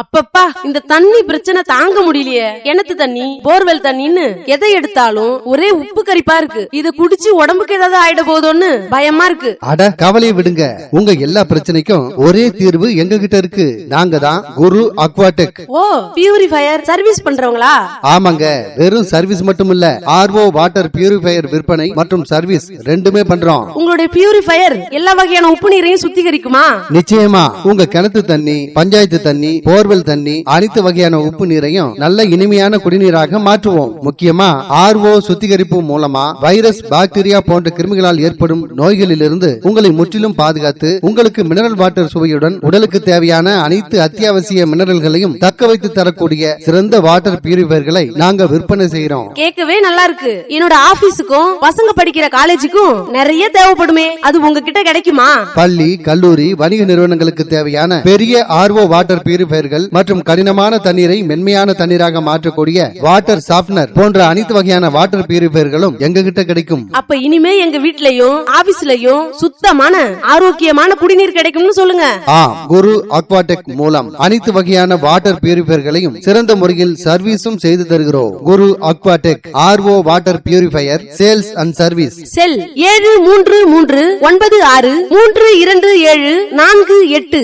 அப்பப்பா இந்த தண்ணி பிரச்சனை தாங்க முடியலையே. கிணத்து தண்ணி போர்வெல் தண்ணின்னு எதை எடுத்தாலும் ஒரே உப்பு கரிப்பா இருக்கு. இத குடிச்சு உடம்புக்கு ஏதாவது ஆயிட போதோன்னு பயமா இருக்கு. அட கவலையை விடுங்க. உங்க எல்லா பிரச்சனைக்கும் ஒரே தீர்வு எங்க கிட்ட இருக்கு. நாங்க தான் குரு அக்வாடெக். ஓ பியூரிஃபயர் சர்வீஸ் பண்றவங்களா? ஆமாங்க வெறும் சர்வீஸ் மட்டும் இல்ல ஆர்ஓ வாட்டர் பியூரிஃபையர் விற்பனை மற்றும் சர்வீஸ் ரெண்டுமே பண்றோம். உங்களுடைய பியூரிஃபயர் எல்லா வகையான உப்பு நீரையும் சுத்திகரிக்குமா? நிச்சயமா. உங்க கிணத்து தண்ணி பஞ்சாயத்து தண்ணி போர்வெல் தண்ணி அனைத்து வகையான உப்பு நீரையும் நல்ல இனிமையான குடிநீராக மாற்றுவோம். முக்கியமா ஆர்ஓ சுத்திகரிப்பு மூலமா வைரஸ் பாக்டீரியா போன்ற கிருமிகளால் ஏற்படும் நோய்களிலிருந்து உங்களை முற்றிலும் பாதுகாத்து உங்களுக்கு மினரல் வாட்டர் சுவையுடன் உடலுக்கு தேவையான அனைத்து அத்தியாவசிய மினரல்களையும் தக்க வைத்து தரக்கூடிய சிறந்த வாட்டர் பியூரிஃபயர்களை நாங்க விற்பனை செய்யறோம் கேட்கவே நல்லா இருக்கு. என்னோட ஆபீஸுக்கும் பசங்க படிக்கிற காலேஜுக்கும் நிறைய தேவைப்படுமே. அது உங்ககிட்ட கிடைக்குமா? பள்ளி கல்லூரி வணிக நிறுவனங்களுக்கு தேவையான பெரிய ஆர்ஓ வாட்டர் பியூரிஃபயர்கள் மற்றும் கடினமான தண்ணீரை மென்மையான தண்ணீராக மாற்றக்கூடிய வாட்டர் சாஃப்ட்னர் போன்ற அனைத்து வகையான வாட்டர் பியூரிஃபயர்களும் எங்க கிட்ட கிடைக்கும். அப்ப இனிமே எங்க வீட்லயும் ஆபீஸ்லயும் சுத்தமான ஆரோக்கியமான குடிநீர் கிடைக்கும்னு சொல்லுங்க. குரு அக்வாடெக் மூலம் அனைத்து வகையான வாட்டர் பியூரிஃபயர்களையும் சிறந்த முறையில் சர்வீஸும் செய்து தருகிறோம். Guru Aquatech RO water purifier sales and service cell ஏழு மூன்று மூன்று ஒன்பது ஆறு மூன்று இரண்டு ஏழு நான்கு எட்டு.